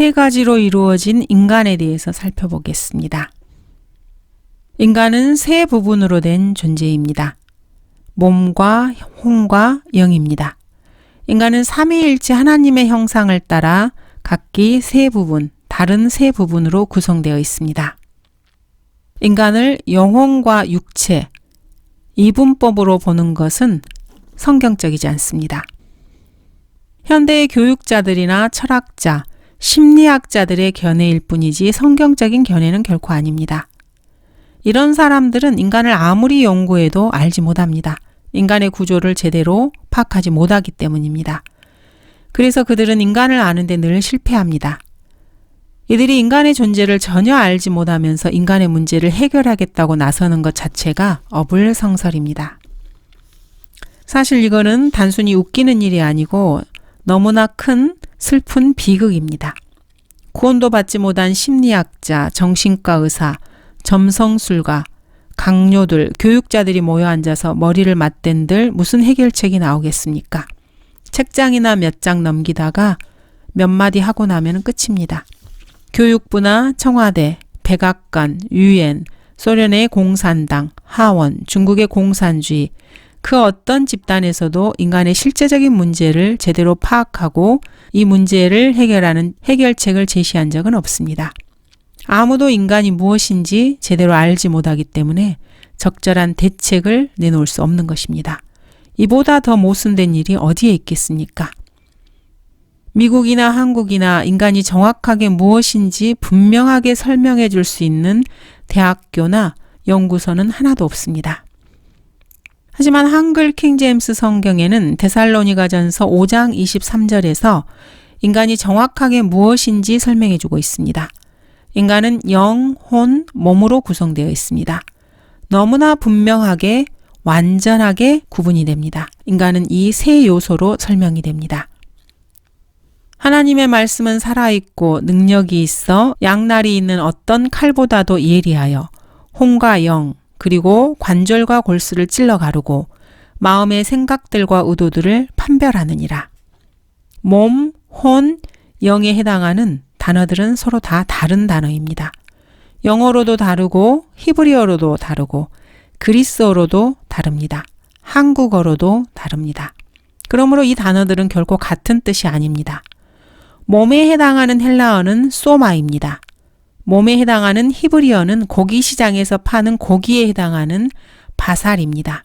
세 가지로 이루어진 인간에 대해서 살펴보겠습니다. 인간은 세 부분으로 된 존재입니다. 몸과 혼과 영입니다. 인간은 삼위일체 하나님의 형상을 따라 각기 세 부분, 다른 세 부분으로 구성되어 있습니다. 인간을 영혼과 육체, 이분법으로 보는 것은 성경적이지 않습니다. 현대의 교육자들이나 철학자, 심리학자들의 견해일 뿐이지 성경적인 견해는 결코 아닙니다. 이런 사람들은 인간을 아무리 연구해도 알지 못합니다. 인간의 구조를 제대로 파악하지 못하기 때문입니다. 그래서 그들은 인간을 아는데 늘 실패합니다. 이들이 인간의 존재를 전혀 알지 못하면서 인간의 문제를 해결하겠다고 나서는 것 자체가 어불성설입니다. 사실 이거는 단순히 웃기는 일이 아니고 너무나 큰 슬픈 비극입니다. 구원도 받지 못한 심리학자, 정신과 의사, 점성술가, 강요들, 교육자들이 모여 앉아서 머리를 맞댄들 무슨 해결책이 나오겠습니까? 책장이나 몇 장 넘기다가 몇 마디 하고 나면 끝입니다. 교육부나 청와대, 백악관, 유엔, 소련의 공산당, 하원, 중국의 공산주의, 그 어떤 집단에서도 인간의 실제적인 문제를 제대로 파악하고 이 문제를 해결하는 해결책을 제시한 적은 없습니다. 아무도 인간이 무엇인지 제대로 알지 못하기 때문에 적절한 대책을 내놓을 수 없는 것입니다. 이보다 더 모순된 일이 어디에 있겠습니까? 미국이나 한국이나 인간이 정확하게 무엇인지 분명하게 설명해 줄 수 있는 대학교나 연구소는 하나도 없습니다. 하지만 한글 킹제임스 성경에는 데살로니가전서 5장 23절에서 인간이 정확하게 무엇인지 설명해 주고 있습니다. 인간은 영, 혼, 몸으로 구성되어 있습니다. 너무나 분명하게 완전하게 구분이 됩니다. 인간은 이 세 요소로 설명이 됩니다. 하나님의 말씀은 살아있고 능력이 있어 양날이 있는 어떤 칼보다도 예리하여 혼과 영, 그리고 관절과 골수를 찔러 가르고 마음의 생각들과 의도들을 판별하느니라. 몸, 혼, 영에 해당하는 단어들은 서로 다 다른 단어입니다. 영어로도 다르고 히브리어로도 다르고 그리스어로도 다릅니다. 한국어로도 다릅니다. 그러므로 이 단어들은 결코 같은 뜻이 아닙니다. 몸에 해당하는 헬라어는 소마입니다. 몸에 해당하는 히브리어는 고기 시장에서 파는 고기에 해당하는 바살입니다.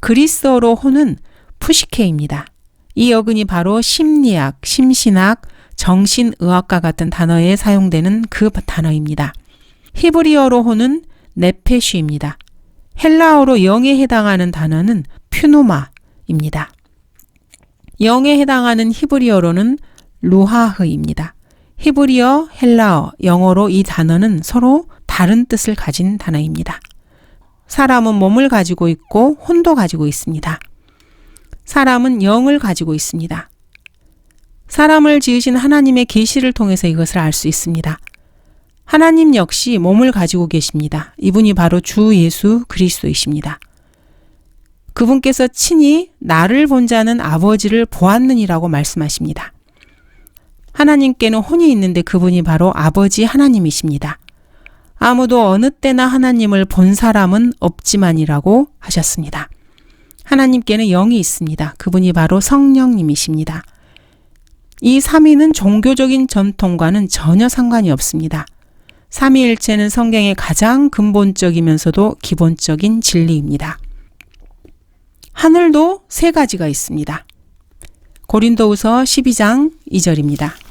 그리스어로 호는 푸시케입니다. 이 어근이 바로 심리학, 심신학, 정신의학과 같은 단어에 사용되는 그 단어입니다. 히브리어로 호는 네페쉬입니다. 헬라어로 영에 해당하는 단어는 퓨노마입니다. 영에 해당하는 히브리어로는 루하흐입니다. 히브리어, 헬라어, 영어로 이 단어는 서로 다른 뜻을 가진 단어입니다. 사람은 몸을 가지고 있고 혼도 가지고 있습니다. 사람은 영을 가지고 있습니다. 사람을 지으신 하나님의 계시를 통해서 이것을 알 수 있습니다. 하나님 역시 몸을 가지고 계십니다. 이분이 바로 주 예수 그리스도이십니다. 그분께서 친히 나를 본 자는 아버지를 보았느니라고 말씀하십니다. 하나님께는 혼이 있는데 그분이 바로 아버지 하나님이십니다. 아무도 어느 때나 하나님을 본 사람은 없지만이라고 하셨습니다. 하나님께는 영이 있습니다. 그분이 바로 성령님이십니다. 이 삼위는 종교적인 전통과는 전혀 상관이 없습니다. 삼위일체는 성경의 가장 근본적이면서도 기본적인 진리입니다. 하늘도 세 가지가 있습니다. 고린도후서 12장 2절입니다.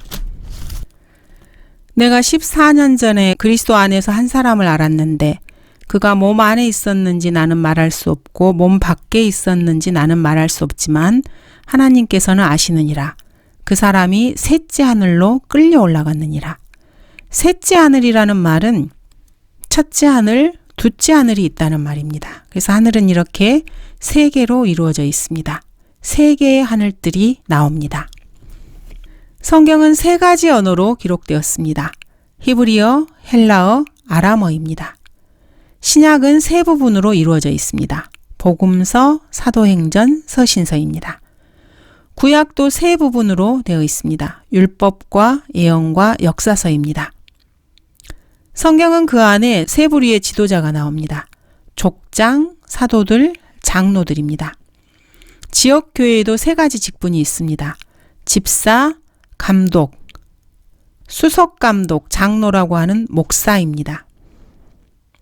내가 14년 전에 그리스도 안에서 한 사람을 알았는데 그가 몸 안에 있었는지 나는 말할 수 없고 몸 밖에 있었는지 나는 말할 수 없지만 하나님께서는 아시느니라. 그 사람이 셋째 하늘로 끌려 올라갔느니라. 셋째 하늘이라는 말은 첫째 하늘, 둘째 하늘이 있다는 말입니다. 그래서 하늘은 이렇게 세 개로 이루어져 있습니다. 세 개의 하늘들이 나옵니다. 성경은 세 가지 언어로 기록되었습니다. 히브리어, 헬라어, 아람어입니다. 신약은 세 부분으로 이루어져 있습니다. 복음서, 사도행전, 서신서입니다. 구약도 세 부분으로 되어 있습니다. 율법과 예언과 역사서입니다. 성경은 그 안에 세 부류의 지도자가 나옵니다. 족장, 사도들, 장로들입니다. 지역 교회에도 세 가지 직분이 있습니다. 집사, 감독, 수석 감독, 장로라고 하는 목사입니다.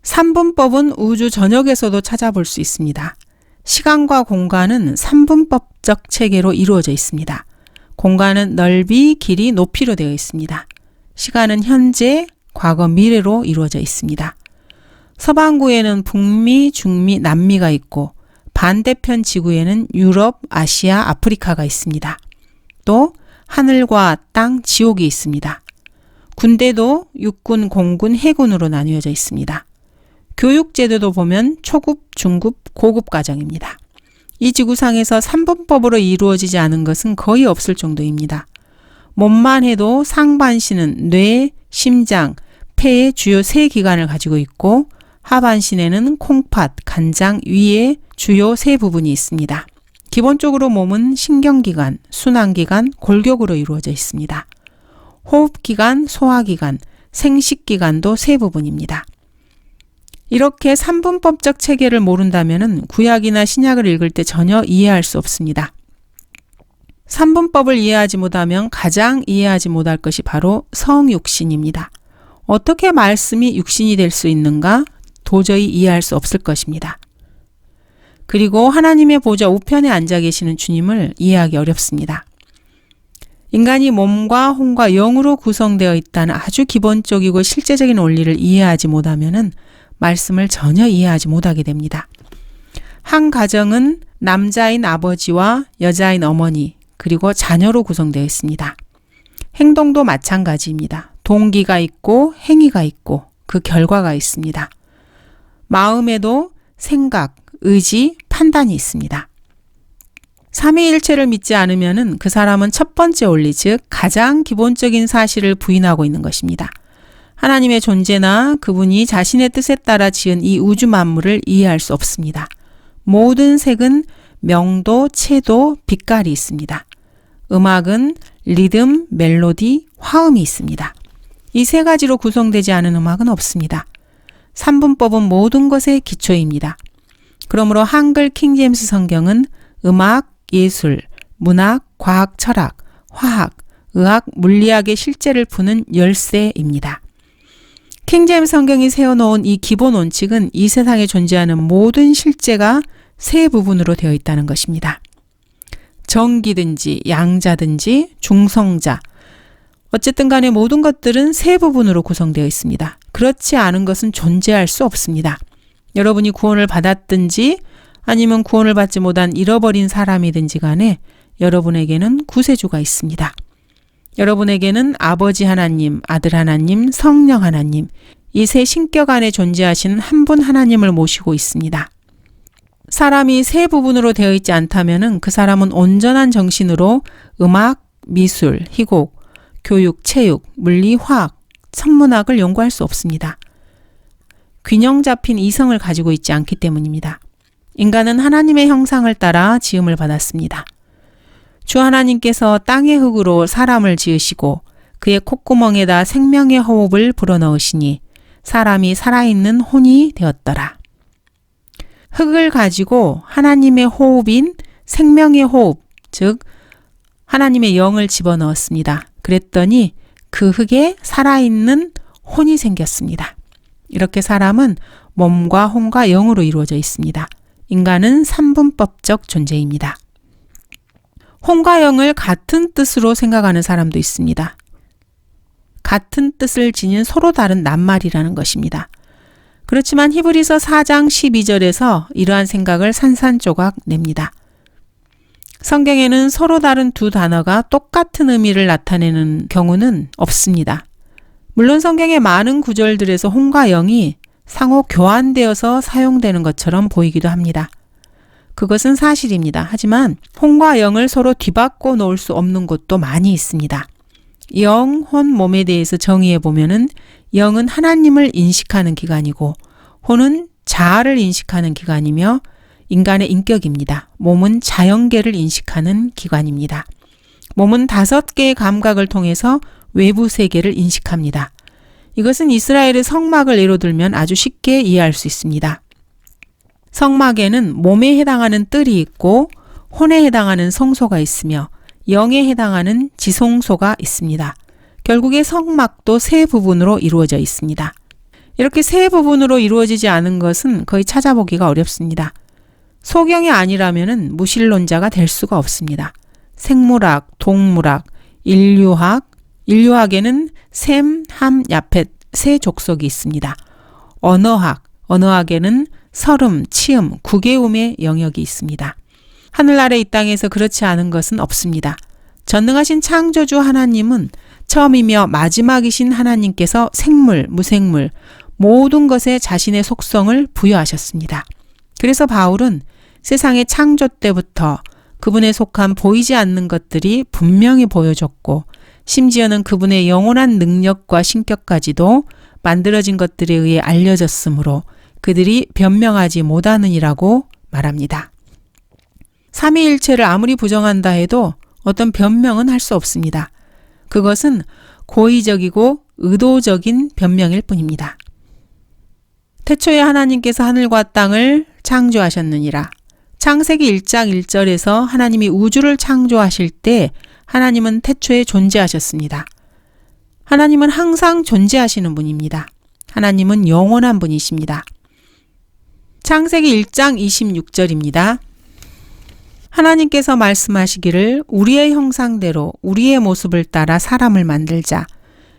3분법은 우주 전역에서도 찾아볼 수 있습니다. 시간과 공간은 3분법적 체계로 이루어져 있습니다. 공간은 넓이, 길이, 높이로 되어 있습니다. 시간은 현재, 과거, 미래로 이루어져 있습니다. 서반구에는 북미, 중미, 남미가 있고 반대편 지구에는 유럽, 아시아, 아프리카가 있습니다. 또 하늘과 땅, 지옥이 있습니다. 군대도 육군, 공군, 해군으로 나뉘어져 있습니다. 교육제도도 보면 초급, 중급, 고급 과정입니다. 이 지구상에서 3분법으로 이루어지지 않은 것은 거의 없을 정도입니다. 몸만 해도 상반신은 뇌, 심장, 폐의 주요 세 기관을 가지고 있고 하반신에는 콩팥, 간장, 위에 주요 세 부분이 있습니다. 기본적으로 몸은 신경기관, 순환기관, 골격으로 이루어져 있습니다. 호흡기관, 소화기관, 생식기관도 세 부분입니다. 이렇게 삼분법적 체계를 모른다면 구약이나 신약을 읽을 때 전혀 이해할 수 없습니다. 삼분법을 이해하지 못하면 가장 이해하지 못할 것이 바로 성육신입니다. 어떻게 말씀이 육신이 될 수 있는가 도저히 이해할 수 없을 것입니다. 그리고 하나님의 보좌 우편에 앉아 계시는 주님을 이해하기 어렵습니다. 인간이 몸과 혼과 영으로 구성되어 있다는 아주 기본적이고 실제적인 원리를 이해하지 못하면 말씀을 전혀 이해하지 못하게 됩니다. 한 가정은 남자인 아버지와 여자인 어머니, 그리고 자녀로 구성되어 있습니다. 행동도 마찬가지입니다. 동기가 있고 행위가 있고 그 결과가 있습니다. 마음에도 생각, 의지, 판단이 있습니다. 삼위일체를 믿지 않으면 그 사람은 첫 번째 원리, 즉 가장 기본적인 사실을 부인하고 있는 것입니다. 하나님의 존재나 그분이 자신의 뜻에 따라 지은 이 우주 만물을 이해할 수 없습니다. 모든 색은 명도, 채도, 빛깔이 있습니다. 음악은 리듬, 멜로디, 화음이 있습니다. 이 세 가지로 구성되지 않은 음악은 없습니다. 3분법은 모든 것의 기초입니다. 그러므로 한글 킹제임스 성경은 음악, 예술, 문학, 과학, 철학, 화학, 의학, 물리학의 실제를 푸는 열쇠입니다. 킹제임 성경이 세워놓은 이 기본 원칙은 이 세상에 존재하는 모든 실제가 세 부분으로 되어 있다는 것입니다. 정기든지 양자든지 중성자 어쨌든 간에 모든 것들은 세 부분으로 구성되어 있습니다. 그렇지 않은 것은 존재할 수 없습니다. 여러분이 구원을 받았든지 아니면 구원을 받지 못한 잃어버린 사람이든지 간에 여러분에게는 구세주가 있습니다. 여러분에게는 아버지 하나님, 아들 하나님, 성령 하나님, 이 세 신격 안에 존재하시는 한 분 하나님을 모시고 있습니다. 사람이 세 부분으로 되어 있지 않다면 그 사람은 온전한 정신으로 음악, 미술, 희곡, 교육, 체육, 물리, 화학, 천문학을 연구할 수 없습니다. 균형 잡힌 이성을 가지고 있지 않기 때문입니다. 인간은 하나님의 형상을 따라 지음을 받았습니다. 주 하나님께서 땅의 흙으로 사람을 지으시고 그의 콧구멍에다 생명의 호흡을 불어넣으시니 사람이 살아있는 혼이 되었더라. 흙을 가지고 하나님의 호흡인 생명의 호흡, 즉 하나님의 영을 집어넣었습니다. 그랬더니 그 흙에 살아있는 혼이 생겼습니다. 이렇게 사람은 몸과 혼과 영으로 이루어져 있습니다. 인간은 삼분법적 존재입니다. 혼과 영을 같은 뜻으로 생각하는 사람도 있습니다. 같은 뜻을 지닌 서로 다른 낱말이라는 것입니다. 그렇지만 히브리서 4장 12절에서 이러한 생각을 산산조각 냅니다. 성경에는 서로 다른 두 단어가 똑같은 의미를 나타내는 경우는 없습니다. 물론 성경의 많은 구절들에서 혼과 영이 상호 교환되어서 사용되는 것처럼 보이기도 합니다. 그것은 사실입니다. 하지만 혼과 영을 서로 뒤바꿔 놓을 수 없는 곳도 많이 있습니다. 영, 혼, 몸에 대해서 정의해 보면은 영은 하나님을 인식하는 기관이고 혼은 자아를 인식하는 기관이며 인간의 인격입니다. 몸은 자연계를 인식하는 기관입니다. 몸은 다섯 개의 감각을 통해서 외부 세계를 인식합니다. 이것은 이스라엘의 성막을 예로 들면 아주 쉽게 이해할 수 있습니다. 성막에는 몸에 해당하는 뜰이 있고 혼에 해당하는 성소가 있으며 영에 해당하는 지성소가 있습니다. 결국에 성막도 세 부분으로 이루어져 있습니다. 이렇게 세 부분으로 이루어지지 않은 것은 거의 찾아보기가 어렵습니다. 소경이 아니라면 무신론자가 될 수가 없습니다. 생물학, 동물학, 인류학, 인류학에는 셈, 함, 야펫 세 족속이 있습니다. 언어학, 언어학에는 설음, 치음, 구개음의 영역이 있습니다. 하늘 아래 이 땅에서 그렇지 않은 것은 없습니다. 전능하신 창조주 하나님은 처음이며 마지막이신 하나님께서 생물, 무생물, 모든 것에 자신의 속성을 부여하셨습니다. 그래서 바울은 세상의 창조 때부터 그분에 속한 보이지 않는 것들이 분명히 보여졌고 심지어는 그분의 영원한 능력과 신격까지도 만들어진 것들에 의해 알려졌으므로 그들이 변명하지 못하느니라고 말합니다. 삼위일체를 아무리 부정한다 해도 어떤 변명은 할 수 없습니다. 그것은 고의적이고 의도적인 변명일 뿐입니다. 태초에 하나님께서 하늘과 땅을 창조하셨느니라. 창세기 1장 1절에서 하나님이 우주를 창조하실 때 하나님은 태초에 존재하셨습니다. 하나님은 항상 존재하시는 분입니다. 하나님은 영원한 분이십니다. 창세기 1장 26절입니다. 하나님께서 말씀하시기를 우리의 형상대로 우리의 모습을 따라 사람을 만들자.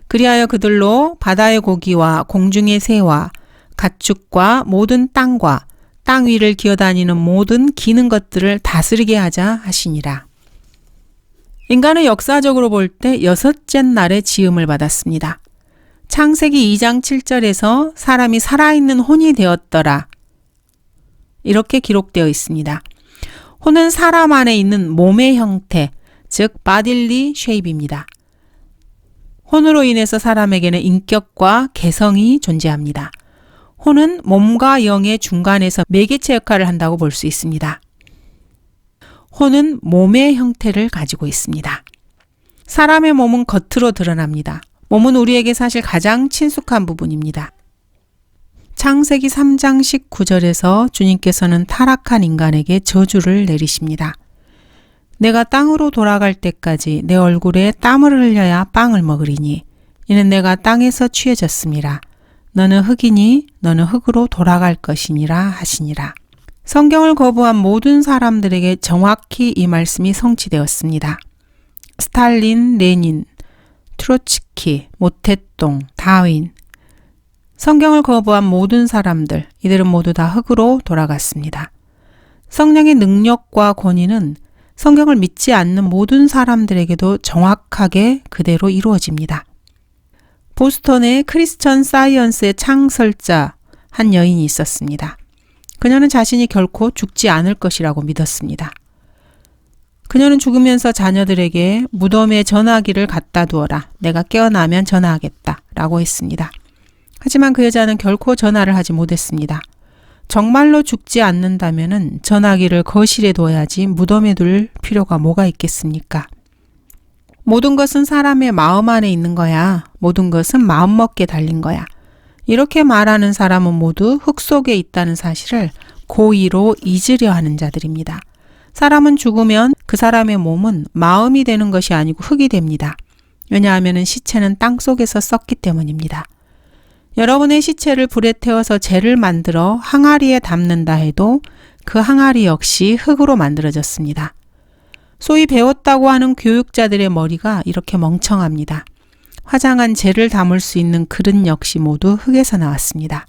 그리하여 그들로 바다의 고기와 공중의 새와 가축과 모든 땅과 땅 위를 기어다니는 모든 기는 것들을 다스리게 하자 하시니라. 인간은 역사적으로 볼 때 여섯째 날에 지음을 받았습니다. 창세기 2장 7절에서 사람이 살아있는 혼이 되었더라. 이렇게 기록되어 있습니다. 혼은 사람 안에 있는 몸의 형태, 즉 바딜리 쉐입입니다. 혼으로 인해서 사람에게는 인격과 개성이 존재합니다. 혼은 몸과 영의 중간에서 매개체 역할을 한다고 볼 수 있습니다. 혼은 몸의 형태를 가지고 있습니다. 사람의 몸은 겉으로 드러납니다. 몸은 우리에게 사실 가장 친숙한 부분입니다. 창세기 3장 19절에서 주님께서는 타락한 인간에게 저주를 내리십니다. 내가 땅으로 돌아갈 때까지 내 얼굴에 땀을 흘려야 빵을 먹으리니 이는 내가 땅에서 취해졌습니다. 너는 흙이니 너는 흙으로 돌아갈 것이니라 하시니라. 성경을 거부한 모든 사람들에게 정확히 이 말씀이 성취되었습니다. 스탈린, 레닌, 트로츠키, 모태똥, 다윈. 성경을 거부한 모든 사람들, 이들은 모두 다 흙으로 돌아갔습니다. 성령의 능력과 권위는 성경을 믿지 않는 모든 사람들에게도 정확하게 그대로 이루어집니다. 보스턴의 크리스천 사이언스의 창설자 한 여인이 있었습니다. 그녀는 자신이 결코 죽지 않을 것이라고 믿었습니다. 그녀는 죽으면서 자녀들에게 무덤에 전화기를 갖다 두어라. 내가 깨어나면 전화하겠다. 라고 했습니다. 하지만 그 여자는 결코 전화를 하지 못했습니다. 정말로 죽지 않는다면 전화기를 거실에 둬야지 무덤에 둘 필요가 뭐가 있겠습니까? 모든 것은 사람의 마음 안에 있는 거야. 모든 것은 마음먹게 달린 거야. 이렇게 말하는 사람은 모두 흙 속에 있다는 사실을 고의로 잊으려 하는 자들입니다. 사람은 죽으면 그 사람의 몸은 마음이 되는 것이 아니고 흙이 됩니다. 왜냐하면 시체는 땅 속에서 썩기 때문입니다. 여러분의 시체를 불에 태워서 재를 만들어 항아리에 담는다 해도 그 항아리 역시 흙으로 만들어졌습니다. 소위 배웠다고 하는 교육자들의 머리가 이렇게 멍청합니다. 화장한 재를 담을 수 있는 그릇 역시 모두 흙에서 나왔습니다.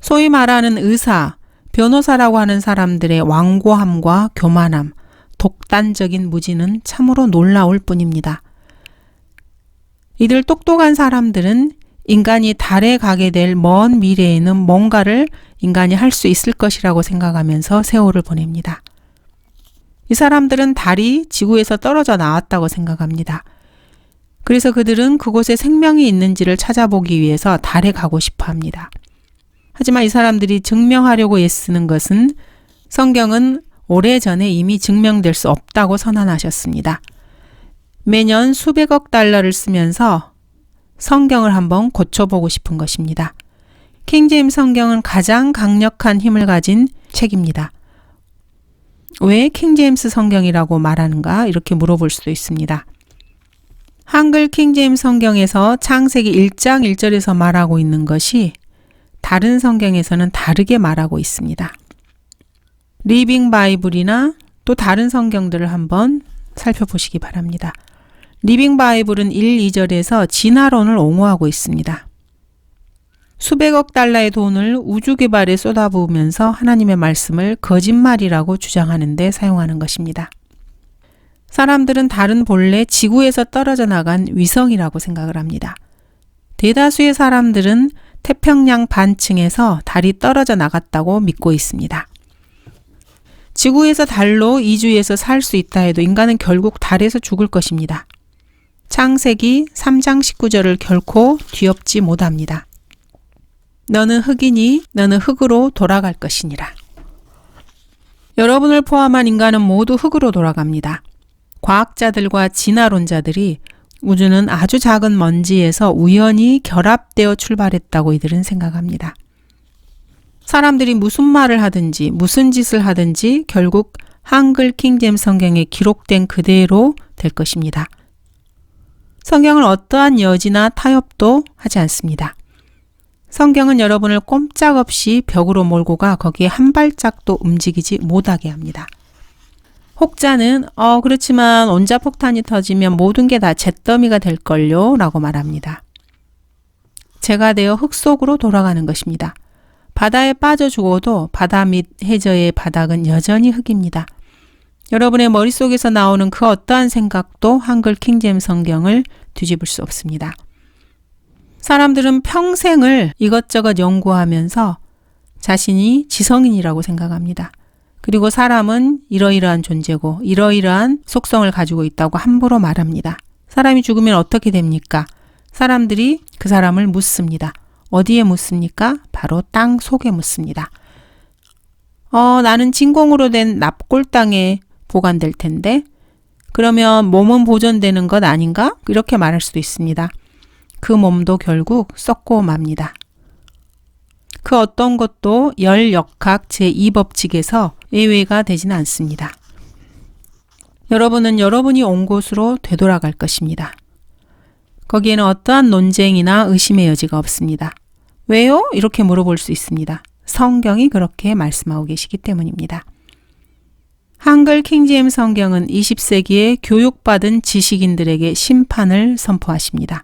소위 말하는 의사, 변호사라고 하는 사람들의 완고함과 교만함, 독단적인 무지는 참으로 놀라울 뿐입니다. 이들 똑똑한 사람들은 인간이 달에 가게 될 먼 미래에는 뭔가를 인간이 할 수 있을 것이라고 생각하면서 세월을 보냅니다. 이 사람들은 달이 지구에서 떨어져 나왔다고 생각합니다. 그래서 그들은 그곳에 생명이 있는지를 찾아보기 위해서 달에 가고 싶어 합니다. 하지만 이 사람들이 증명하려고 애쓰는 것은 성경은 오래전에 이미 증명될 수 없다고 선언하셨습니다. 매년 수백억 달러를 쓰면서 성경을 한번 고쳐보고 싶은 것입니다. 킹제임 성경은 가장 강력한 힘을 가진 책입니다. 왜 킹제임스 성경이라고 말하는가 이렇게 물어볼 수도 있습니다. 한글 킹제임 성경에서 창세기 1장 1절에서 말하고 있는 것이 다른 성경에서는 다르게 말하고 있습니다. 리빙 바이블이나 또 다른 성경들을 한번 살펴보시기 바랍니다. 리빙 바이블은 1, 2절에서 진화론을 옹호하고 있습니다. 수백억 달러의 돈을 우주 개발에 쏟아부으면서 하나님의 말씀을 거짓말이라고 주장하는데 사용하는 것입니다. 사람들은 다른 본래 지구에서 떨어져 나간 위성이라고 생각을 합니다. 대다수의 사람들은 태평양 반층에서 달이 떨어져 나갔다고 믿고 있습니다. 지구에서 달로 이주해서 살 수 있다 해도 인간은 결국 달에서 죽을 것입니다. 창세기 3장 19절을 결코 뒤엎지 못합니다. 너는 흑이니 너는 흑으로 돌아갈 것이니라. 여러분을 포함한 인간은 모두 흑으로 돌아갑니다. 과학자들과 진화론자들이 우주는 아주 작은 먼지에서 우연히 결합되어 출발했다고 이들은 생각합니다. 사람들이 무슨 말을 하든지 무슨 짓을 하든지 결국 한글 킹잼 성경에 기록된 그대로 될 것입니다. 성경을 어떠한 여지나 타협도 하지 않습니다. 성경은 여러분을 꼼짝없이 벽으로 몰고 가 거기에 한 발짝도 움직이지 못하게 합니다. 혹자는 어 그렇지만 원자폭탄이 터지면 모든 게 다 잿더미가 될걸요 라고 말합니다. 재가 되어 흙 속으로 돌아가는 것입니다. 바다에 빠져 죽어도 바다 밑 해저의 바닥은 여전히 흙입니다. 여러분의 머릿속에서 나오는 그 어떠한 생각도 한글 킹잼 성경을 뒤집을 수 없습니다. 사람들은 평생을 이것저것 연구하면서 자신이 지성인이라고 생각합니다. 그리고 사람은 이러이러한 존재고 이러이러한 속성을 가지고 있다고 함부로 말합니다. 사람이 죽으면 어떻게 됩니까? 사람들이 그 사람을 묻습니다. 어디에 묻습니까? 바로 땅 속에 묻습니다. 어, 나는 진공으로 된 납골 땅에 보관될 텐데, 그러면 몸은 보존되는 것 아닌가? 이렇게 말할 수도 있습니다. 그 몸도 결국 썩고 맙니다. 그 어떤 것도 열역학 제2법칙에서 예외가 되지는 않습니다. 여러분은 여러분이 온 곳으로 되돌아갈 것입니다. 거기에는 어떠한 논쟁이나 의심의 여지가 없습니다. 왜요? 이렇게 물어볼 수 있습니다. 성경이 그렇게 말씀하고 계시기 때문입니다. 한글 킹제임 성경은 20세기에 교육받은 지식인들에게 심판을 선포하십니다.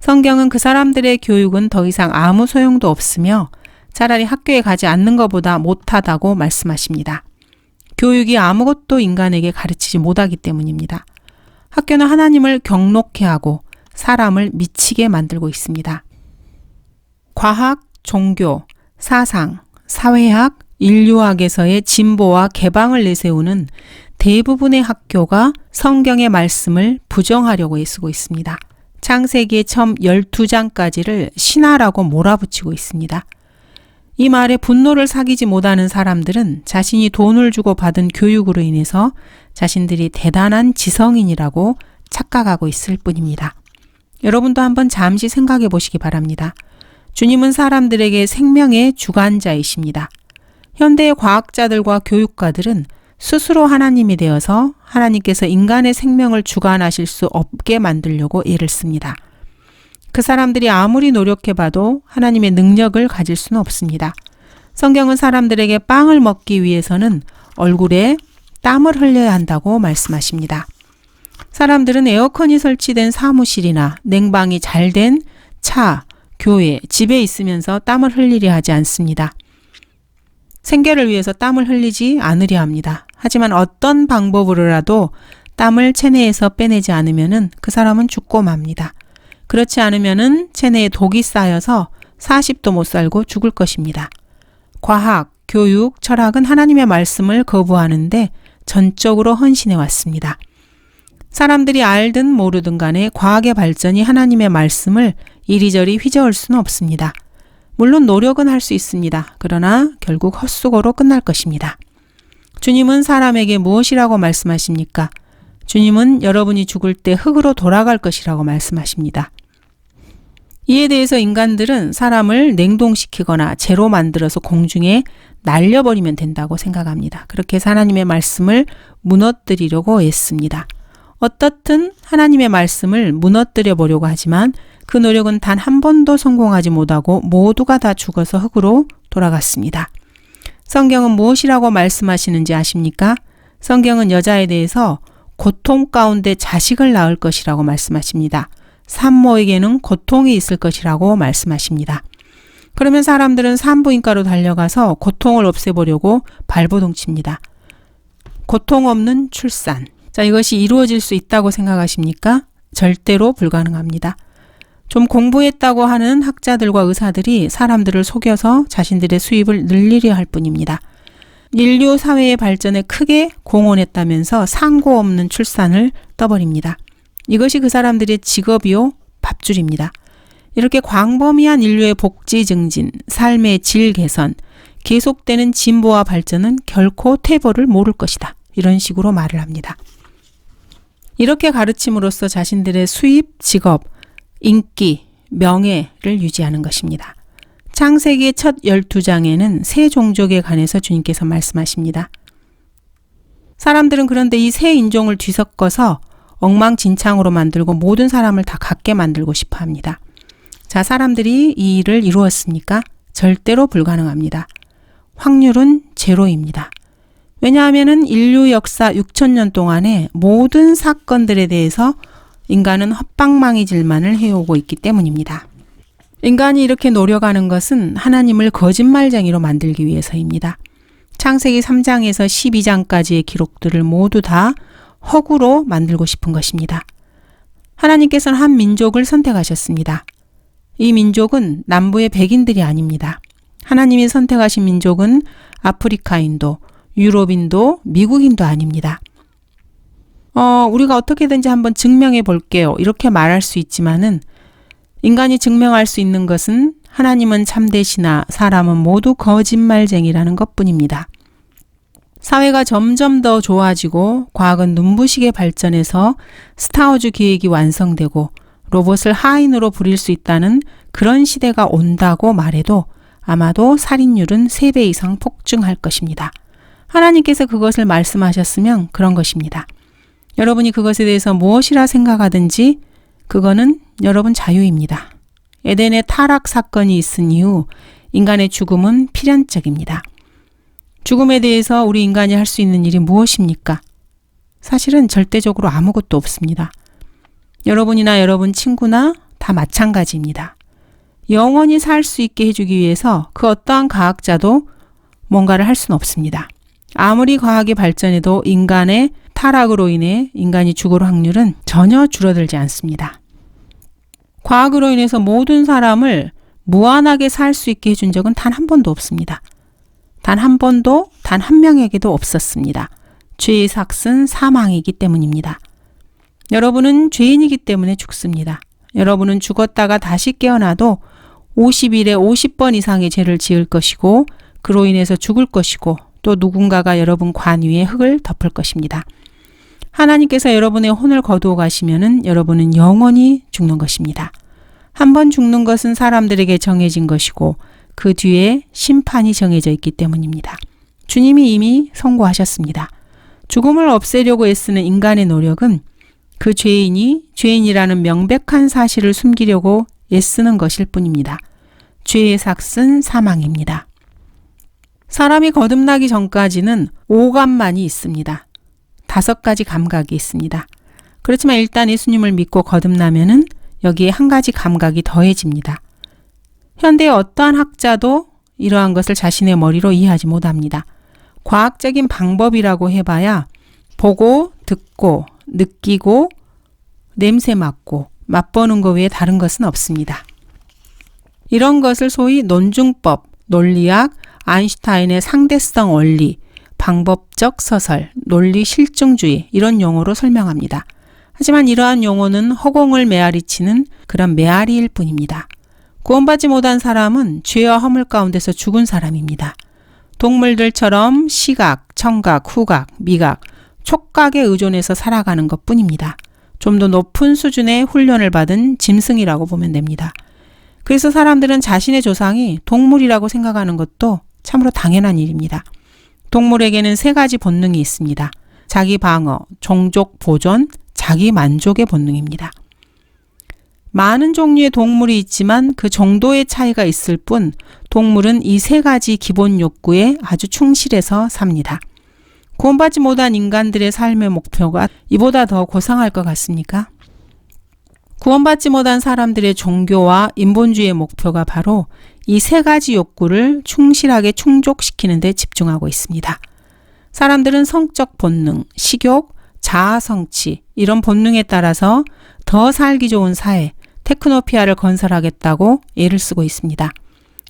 성경은 그 사람들의 교육은 더 이상 아무 소용도 없으며 차라리 학교에 가지 않는 것보다 못하다고 말씀하십니다. 교육이 아무것도 인간에게 가르치지 못하기 때문입니다. 학교는 하나님을 경록해 하고 사람을 미치게 만들고 있습니다. 과학, 종교, 사상, 사회학, 인류학에서의 진보와 개방을 내세우는 대부분의 학교가 성경의 말씀을 부정하려고 애쓰고 있습니다. 창세기의 처음 12장까지를 신화라고 몰아붙이고 있습니다. 이 말에 분노를 사귀지 못하는 사람들은 자신이 돈을 주고 받은 교육으로 인해서 자신들이 대단한 지성인이라고 착각하고 있을 뿐입니다. 여러분도 한번 잠시 생각해 보시기 바랍니다. 주님은 사람들에게 생명의 주관자이십니다. 현대의 과학자들과 교육가들은 스스로 하나님이 되어서 하나님께서 인간의 생명을 주관하실 수 없게 만들려고 애를 씁니다. 그 사람들이 아무리 노력해봐도 하나님의 능력을 가질 수는 없습니다. 성경은 사람들에게 빵을 먹기 위해서는 얼굴에 땀을 흘려야 한다고 말씀하십니다. 사람들은 에어컨이 설치된 사무실이나 냉방이 잘 된 차, 교회, 집에 있으면서 땀을 흘리려 하지 않습니다. 생계를 위해서 땀을 흘리지 않으려 합니다. 하지만 어떤 방법으로라도 땀을 체내에서 빼내지 않으면 그 사람은 죽고 맙니다. 그렇지 않으면은 체내에 독이 쌓여서 40도 못 살고 죽을 것입니다. 과학, 교육, 철학은 하나님의 말씀을 거부하는데 전적으로 헌신해 왔습니다. 사람들이 알든 모르든 간에 과학의 발전이 하나님의 말씀을 이리저리 휘저을 수는 없습니다. 물론 노력은 할 수 있습니다. 그러나 결국 헛수고로 끝날 것입니다. 주님은 사람에게 무엇이라고 말씀하십니까? 주님은 여러분이 죽을 때 흙으로 돌아갈 것이라고 말씀하십니다. 이에 대해서 인간들은 사람을 냉동시키거나 재로 만들어서 공중에 날려버리면 된다고 생각합니다. 그렇게 하나님의 말씀을 무너뜨리려고 애씁니다. 어떻든 하나님의 말씀을 무너뜨려 보려고 하지만 그 노력은 단 한 번도 성공하지 못하고 모두가 다 죽어서 흙으로 돌아갔습니다. 성경은 무엇이라고 말씀하시는지 아십니까? 성경은 여자에 대해서 고통 가운데 자식을 낳을 것이라고 말씀하십니다. 산모에게는 고통이 있을 것이라고 말씀하십니다. 그러면 사람들은 산부인과로 달려가서 고통을 없애보려고 발버둥칩니다. 고통 없는 출산. 자, 이것이 이루어질 수 있다고 생각하십니까? 절대로 불가능합니다. 좀 공부했다고 하는 학자들과 의사들이 사람들을 속여서 자신들의 수입을 늘리려 할 뿐입니다. 인류 사회의 발전에 크게 공헌했다면서 상고 없는 출산을 떠버립니다. 이것이 그 사람들의 직업이요, 밥줄입니다. 이렇게 광범위한 인류의 복지 증진, 삶의 질 개선, 계속되는 진보와 발전은 결코 퇴보를 모를 것이다. 이런 식으로 말을 합니다. 이렇게 가르침으로써 자신들의 수입, 직업, 인기, 명예를 유지하는 것입니다. 창세기 첫 12장에는 세 종족에 관해서 주님께서 말씀하십니다. 사람들은 그런데 이 세 인종을 뒤섞어서 엉망진창으로 만들고 모든 사람을 다 갖게 만들고 싶어 합니다. 자, 사람들이 이 일을 이루었습니까? 절대로 불가능합니다. 확률은 제로입니다. 왜냐하면 인류 역사 6천년 동안에 모든 사건들에 대해서 인간은 헛방망이질만을 해오고 있기 때문입니다. 인간이 이렇게 노력하는 것은 하나님을 거짓말쟁이로 만들기 위해서입니다. 창세기 3장에서 12장까지의 기록들을 모두 다 허구로 만들고 싶은 것입니다. 하나님께서는 한 민족을 선택하셨습니다. 이 민족은 남부의 백인들이 아닙니다. 하나님이 선택하신 민족은 아프리카인도, 유럽인도, 미국인도 아닙니다. 어, 우리가 어떻게든지 한번 증명해 볼게요. 이렇게 말할 수 있지만은 인간이 증명할 수 있는 것은 하나님은 참되시나 사람은 모두 거짓말쟁이라는 것 뿐입니다. 사회가 점점 더 좋아지고 과학은 눈부시게 발전해서 스타워즈 기획이 완성되고 로봇을 하인으로 부릴 수 있다는 그런 시대가 온다고 말해도 아마도 살인율은 3배 이상 폭증할 것입니다. 하나님께서 그것을 말씀하셨으면 그런 것입니다. 여러분이 그것에 대해서 무엇이라 생각하든지 그거는 여러분 자유입니다. 에덴의 타락 사건이 있은 이후 인간의 죽음은 필연적입니다. 죽음에 대해서 우리 인간이 할 수 있는 일이 무엇입니까? 사실은 절대적으로 아무것도 없습니다. 여러분이나 여러분 친구나 다 마찬가지입니다. 영원히 살 수 있게 해주기 위해서 그 어떠한 과학자도 뭔가를 할 수는 없습니다. 아무리 과학이 발전해도 인간의 타락으로 인해 인간이 죽을 확률은 전혀 줄어들지 않습니다. 과학으로 인해서 모든 사람을 무한하게 살 수 있게 해준 적은 단 한 번도 없습니다. 단 한 번도 단 한 명에게도 없었습니다. 죄의 삭은 사망이기 때문입니다. 여러분은 죄인이기 때문에 죽습니다. 여러분은 죽었다가 다시 깨어나도 50일에 50번 이상의 죄를 지을 것이고 그로 인해서 죽을 것이고 또 누군가가 여러분 관 위에 흙을 덮을 것입니다. 하나님께서 여러분의 혼을 거두어 가시면은 여러분은 영원히 죽는 것입니다. 한 번 죽는 것은 사람들에게 정해진 것이고 그 뒤에 심판이 정해져 있기 때문입니다. 주님이 이미 선고하셨습니다. 죽음을 없애려고 애쓰는 인간의 노력은 그 죄인이 죄인이라는 명백한 사실을 숨기려고 애쓰는 것일 뿐입니다. 죄의 삭은 사망입니다. 사람이 거듭나기 전까지는 오감만이 있습니다. 다섯 가지 감각이 있습니다. 그렇지만 일단 예수님을 믿고 거듭나면은 여기에 한 가지 감각이 더해집니다. 현대의 어떠한 학자도 이러한 것을 자신의 머리로 이해하지 못합니다. 과학적인 방법이라고 해봐야 보고, 듣고, 느끼고, 냄새 맡고, 맛보는 것 외에 다른 것은 없습니다. 이런 것을 소위 논중법, 논리학, 아인슈타인의 상대성 원리, 방법적 서설, 논리 실증주의 이런 용어로 설명합니다. 하지만 이러한 용어는 허공을 메아리치는 그런 메아리일 뿐입니다. 구원받지 못한 사람은 죄와 허물 가운데서 죽은 사람입니다. 동물들처럼 시각, 청각, 후각, 미각, 촉각에 의존해서 살아가는 것 뿐입니다. 좀 더 높은 수준의 훈련을 받은 짐승이라고 보면 됩니다. 그래서 사람들은 자신의 조상이 동물이라고 생각하는 것도 참으로 당연한 일입니다. 동물에게는 세 가지 본능이 있습니다. 자기 방어, 종족 보존, 자기 만족의 본능입니다. 많은 종류의 동물이 있지만 그 정도의 차이가 있을 뿐 동물은 이 세 가지 기본 욕구에 아주 충실해서 삽니다. 구원받지 못한 인간들의 삶의 목표가 이보다 더 고상할 것 같습니까? 구원받지 못한 사람들의 종교와 인본주의의 목표가 바로 이 세 가지 욕구를 충실하게 충족시키는 데 집중하고 있습니다. 사람들은 성적 본능, 식욕, 자아 성취, 이런 본능에 따라서 더 살기 좋은 사회, 테크노피아를 건설하겠다고 애를 쓰고 있습니다.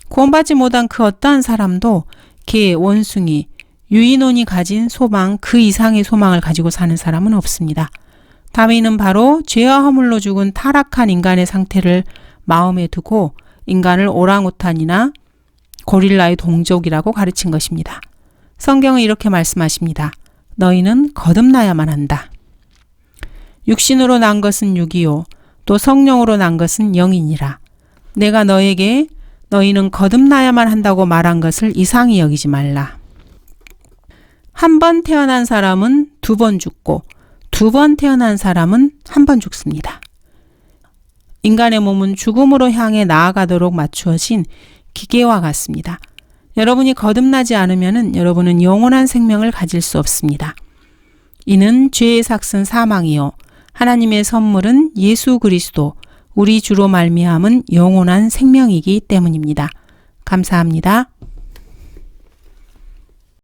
구원받지 못한 그 어떠한 사람도 개, 원숭이, 유인원이 가진 소망 그 이상의 소망을 가지고 사는 사람은 없습니다. 다윈은 바로 죄와 허물로 죽은 타락한 인간의 상태를 마음에 두고 인간을 오랑우탄이나 고릴라의 동족이라고 가르친 것입니다. 성경은 이렇게 말씀하십니다. 너희는 거듭나야만 한다. 육신으로 난 것은 육이요 또 성령으로 난 것은 영이니라. 내가 너에게 너희는 거듭나야만 한다고 말한 것을 이상히 여기지 말라. 한 번 태어난 사람은 두 번 죽고 두 번 태어난 사람은 한 번 죽습니다. 인간의 몸은 죽음으로 향해 나아가도록 맞추어진 기계와 같습니다. 여러분이 거듭나지 않으면 여러분은 영원한 생명을 가질 수 없습니다. 이는 죄의 삭은 사망이요 하나님의 선물은 예수 그리스도 우리 주로 말미암은 영원한 생명이기 때문입니다. 감사합니다.